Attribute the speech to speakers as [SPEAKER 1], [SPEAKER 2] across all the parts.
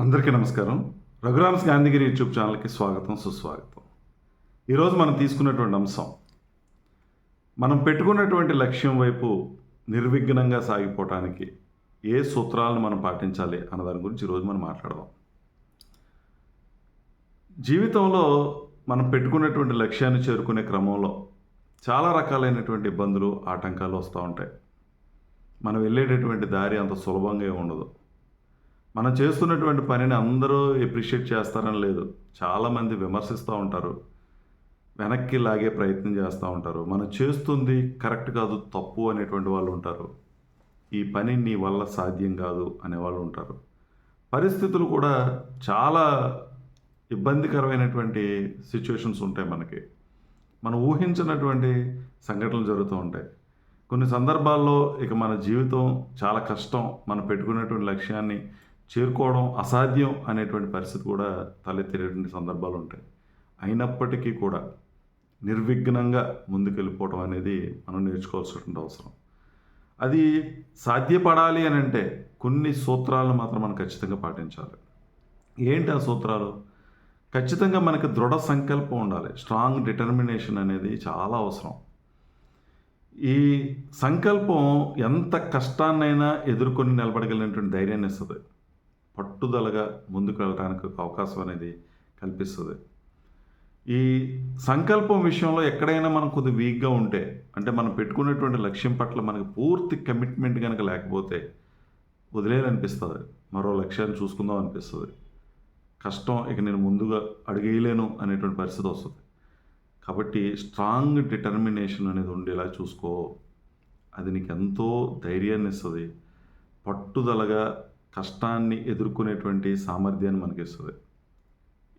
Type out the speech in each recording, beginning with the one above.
[SPEAKER 1] అందరికీ నమస్కారం. రఘురామ్స్ గాంధీగిరి యూట్యూబ్ ఛానల్కి స్వాగతం సుస్వాగతం. ఈరోజు మనం తీసుకున్నటువంటి అంశం మనం పెట్టుకున్నటువంటి లక్ష్యం వైపు నిర్విఘ్నంగా సాగిపోవటానికి ఏ సూత్రాలను మనం పాటించాలి అన్న దాని గురించి ఈరోజు మనం మాట్లాడదాం. జీవితంలో మనం పెట్టుకున్నటువంటి లక్ష్యాన్ని చేరుకునే క్రమంలో చాలా రకాలైనటువంటి ఇబ్బందులు ఆటంకాలు వస్తూ ఉంటాయి. మనం వెళ్ళేటటువంటి దారి అంత సులభంగా ఉండదు. మనం చేస్తున్నటువంటి పనిని అందరూ ఎప్రిషియేట్ చేస్తారని లేదు. చాలామంది విమర్శిస్తూ ఉంటారు. వెనక్కి లాగే ప్రయత్నం చేస్తూ ఉంటారు. మనం చేస్తుంది కరెక్ట్ కాదు తప్పు అనేటువంటి వాళ్ళు ఉంటారు. ఈ పని నీ వల్ల సాధ్యం కాదు అనేవాళ్ళు ఉంటారు. పరిస్థితులు కూడా చాలా ఇబ్బందికరమైనటువంటి సిచ్యువేషన్స్ ఉంటాయి మనకి. మనం ఊహించినటువంటి సంఘటనలు జరుగుతూ ఉంటాయి. కొన్ని సందర్భాల్లో ఇక మన జీవితం చాలా కష్టం. మనం పెట్టుకున్నటువంటి లక్ష్యాన్ని చేరుకోవడం అసాధ్యం అనేటువంటి పరిస్థితి కూడా తలెత్తేటువంటి సందర్భాలు ఉంటాయి. అయినప్పటికీ కూడా నిర్విఘ్నంగా ముందుకెళ్ళిపోవడం అనేది మనం నేర్చుకోవాల్సినటువంటి అవసరం. అది సాధ్యపడాలి అని అంటే కొన్ని సూత్రాలను మాత్రం మనం ఖచ్చితంగా పాటించాలి. ఏంటి ఆ సూత్రాలు? ఖచ్చితంగా మనకి దృఢ సంకల్పం ఉండాలి. స్ట్రాంగ్ డిటర్మినేషన్ అనేది చాలా అవసరం. ఈ సంకల్పం ఎంత కష్టాన్నైనా ఎదుర్కొని నిలబడగలిగినటువంటి ధైర్యాన్ని ఇస్తుంది. పట్టుదలగా ముందుకు వెళ్ళడానికి ఒక అవకాశం అనేది కల్పిస్తుంది. ఈ సంకల్పం విషయంలో ఎక్కడైనా మనం కొద్ది వీక్గా ఉంటే అంటే మనం పెట్టుకున్నటువంటి లక్ష్యం పట్ల మనకి పూర్తి కమిట్మెంట్ కనుక లేకపోతే వదిలేయాలనిపిస్తుంది. మరో లక్ష్యాన్ని చూసుకుందాం అనిపిస్తుంది. కష్టం ఇక నేను ముందుగా అడిగేయలేను అనేటువంటి పరిస్థితి వస్తుంది. కాబట్టి స్ట్రాంగ్ డిటర్మినేషన్ అనేది ఉండేలా చూసుకో. అది నీకు ఎంతో ధైర్యాన్ని ఇస్తుంది. పట్టుదలగా కష్టాన్ని ఎదుర్కొనేటువంటి సామర్థ్యాన్ని మనకి ఇస్తుంది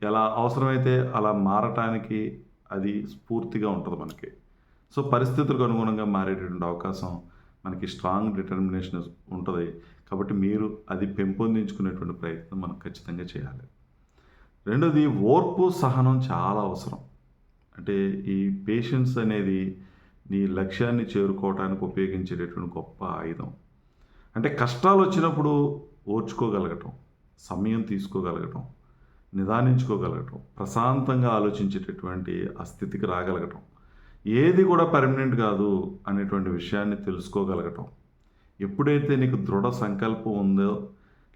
[SPEAKER 1] ఎలా అవసరమైతే అలా మారటానికి అది స్ఫూర్తిగా ఉంటుంది మనకి. సో పరిస్థితులకు అనుగుణంగా మారేటటువంటి అవకాశం మనకి స్ట్రాంగ్ డిటర్మినేషన్ ఉంటుంది. కాబట్టి మీరు అది పెంపొందించుకునేటువంటి ప్రయత్నం మనం ఖచ్చితంగా చేయాలి. రెండోది ఓర్పు సహనం చాలా అవసరం. అంటే ఈ పేషెన్స్ అనేది నీ లక్ష్యాన్ని చేరుకోవడానికి ఉపయోగించేటటువంటి గొప్ప ఆయుధం. అంటే కష్టాలు వచ్చినప్పుడు ఓర్చుకోగలగటం సమయం తీసుకోగలగటం నిదానించుకోగలగటం ప్రశాంతంగా ఆలోచించేటటువంటి ఆ స్థితికి రాగలగటం. ఏది కూడా పర్మనెంట్ కాదు అనేటువంటి విషయాన్ని తెలుసుకోగలగటం. ఎప్పుడైతే నీకు దృఢ సంకల్పం ఉందో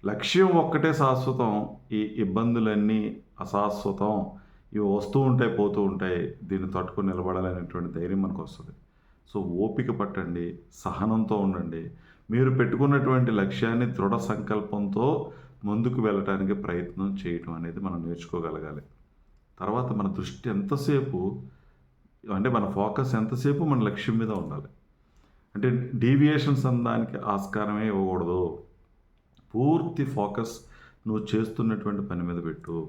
[SPEAKER 1] లక్ష్యం ఒక్కటే శాశ్వతం ఈ ఇబ్బందులన్నీ అశాశ్వతం ఇవి వస్తూ ఉంటాయి పోతూ ఉంటాయి దీన్ని తట్టుకొని నిలబడాలనేటువంటి ధైర్యం మనకు వస్తుంది. సో ఓపిక పట్టండి సహనంతో ఉండండి మీరు పెట్టుకున్నటువంటి లక్ష్యాన్ని దృఢ సంకల్పంతో ముందుకు వెళ్ళటానికి ప్రయత్నం చేయటం అనేది మనం నేర్చుకోగలగాలి. తర్వాత మన దృష్టి ఎంతసేపు అంటే మన ఫోకస్ ఎంతసేపు మన లక్ష్యం మీద ఉండాలి. అంటే డీవియేషన్స్ అనడానికి ఆస్కారమే ఇవ్వకూడదు. పూర్తి ఫోకస్ నువ్వు చేస్తున్నటువంటి పని మీద పెట్టు.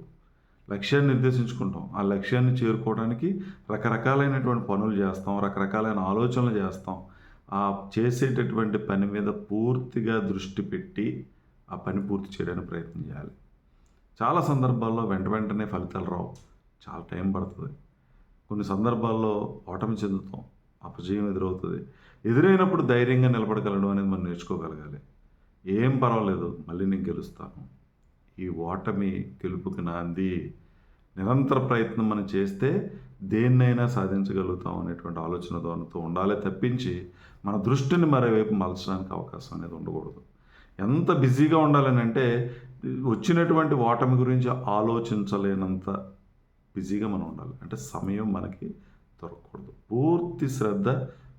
[SPEAKER 1] లక్ష్యాన్ని నిర్దేశించుకుంటాం. ఆ లక్ష్యాన్ని చేరుకోవడానికి రకరకాలైనటువంటి పనులు చేస్తాం రకరకాలైన ఆలోచనలు చేస్తాం. ఆ చేసేటటువంటి పని మీద పూర్తిగా దృష్టి పెట్టి ఆ పని పూర్తి చేయడానికి ప్రయత్నం చేయాలి. చాలా సందర్భాల్లో వెంట వెంటనే ఫలితాలు రావు. చాలా టైం పడుతుంది. కొన్ని సందర్భాల్లో ఓటమి చెందుతాం. అపజయం ఎదురవుతుంది. ఎదురైనప్పుడు ధైర్యంగా నిలబడగలడం అనేది మనం నేర్చుకోగలగాలి. ఏం పర్వాలేదు. మళ్ళీ నేను గెలుస్తాను. ఈ ఓటమి గెలుపుకి నాంది నిరంతర ప్రయత్నం మనం చేస్తే దేన్నైనా సాధించగలుగుతాం అనేటువంటి ఆలోచన ధోరణితో ఉండాలి. తప్పించి మన దృష్టిని మరోవైపు మలచడానికి అవకాశం అనేది ఉండకూడదు. ఎంత బిజీగా ఉండాలని అంటే వచ్చినటువంటి ఓటమి గురించి ఆలోచించలేనంత బిజీగా మనం ఉండాలి. అంటే సమయం మనకి దొరకకూడదు. పూర్తి శ్రద్ధ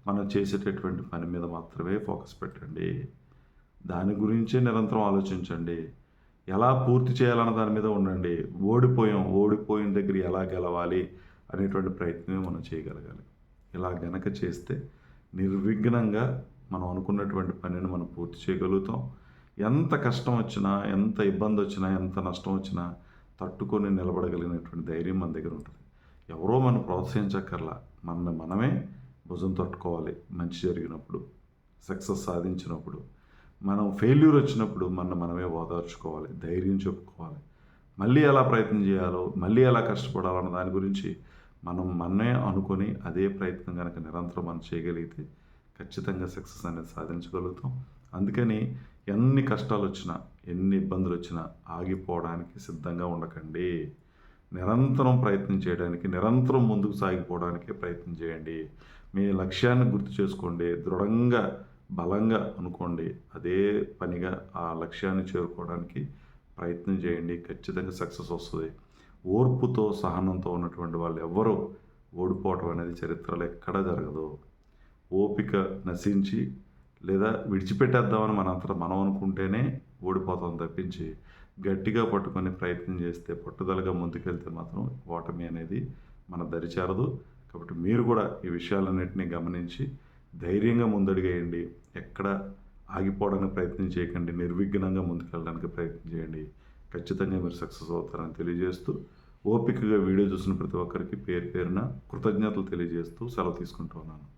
[SPEAKER 1] మనం చేసేటటువంటి పని మీద మాత్రమే ఫోకస్ పెట్టండి. దాని గురించే నిరంతరం ఆలోచించండి. ఎలా పూర్తి చేయాలన్న దాని మీద ఉండండి. ఓడిపోయాం ఓడిపోయిన దగ్గర ఎలా గెలవాలి అనేటువంటి ప్రయత్నమే మనం చేయగలగాలి. ఇలా గనక చేస్తే నిర్విఘ్నంగా మనం అనుకున్నటువంటి పనిని మనం పూర్తి చేయగలుగుతాం. ఎంత కష్టం వచ్చినా ఎంత ఇబ్బంది వచ్చినా ఎంత నష్టం వచ్చినా తట్టుకొని నిలబడగలిగినటువంటి ధైర్యం మన దగ్గర ఉంటుంది. ఎవరో మనం ప్రోత్సహించక్కర్లా. మనల్ని మనమే భుజం తట్టుకోవాలి. మంచి జరిగినప్పుడు సక్సెస్ సాధించినప్పుడు. మనం ఫెయిల్యూర్ వచ్చినప్పుడు మన మనమే ఓదార్చుకోవాలి ధైర్యం చెప్పుకోవాలి. మళ్ళీ ఎలా ప్రయత్నం చేయాలో మళ్ళీ ఎలా కష్టపడాలన్న దాని గురించి మనం మనమే అనుకొని అదే ప్రయత్నం కనుక నిరంతరం మనం చేయగలిగితే ఖచ్చితంగా సక్సెస్ అనేది సాధించగలుగుతాం. అందుకని ఎన్ని కష్టాలు వచ్చినా ఎన్ని ఇబ్బందులు వచ్చినా ఆగిపోవడానికి సిద్ధంగా ఉండకండి. నిరంతరం ప్రయత్నం చేయడానికి నిరంతరం ముందుకు సాగిపోవడానికి ప్రయత్నం చేయండి. మీ లక్ష్యాన్ని గుర్తు చేసుకోండి. దృఢంగా బలంగా అనుకోండి అదే పనిగా ఆ లక్ష్యాన్ని చేరుకోవడానికి ప్రయత్నం చేయండి. ఖచ్చితంగా సక్సెస్ వస్తుంది. ఓర్పుతో సహనంతో ఉన్నటువంటి వాళ్ళు ఎవ్వరూ ఓడిపోవటం అనేది చరిత్రలో ఎక్కడా జరగదు. ఓపిక నశించి లేదా విడిచిపెట్టేద్దామని మనంతట మనం అనుకుంటేనే ఓడిపోతాం తప్పించి గట్టిగా పట్టుకొని ప్రయత్నం చేస్తే పట్టుదలగా ముందుకెళ్తే మాత్రం ఓటమి అనేది మన దరిచేరదు కాబట్టి మీరు కూడా ఈ విషయాలన్నింటినీ గమనించి ధైర్యంగా ముందడుగేయండి. ఎక్కడ ఆగిపోవడానికి ప్రయత్నం చేయకండి. నిర్విఘ్నంగా ముందుకెళ్ళడానికి ప్రయత్నం చేయండి. ఖచ్చితంగా మీరు సక్సెస్ అవుతారని తెలియజేస్తూ ఓపికగా వీడియో చూసిన ప్రతి ఒక్కరికి పేరు పేరున కృతజ్ఞతలు తెలియజేస్తూ సెలవు తీసుకుంటూ ఉన్నాను.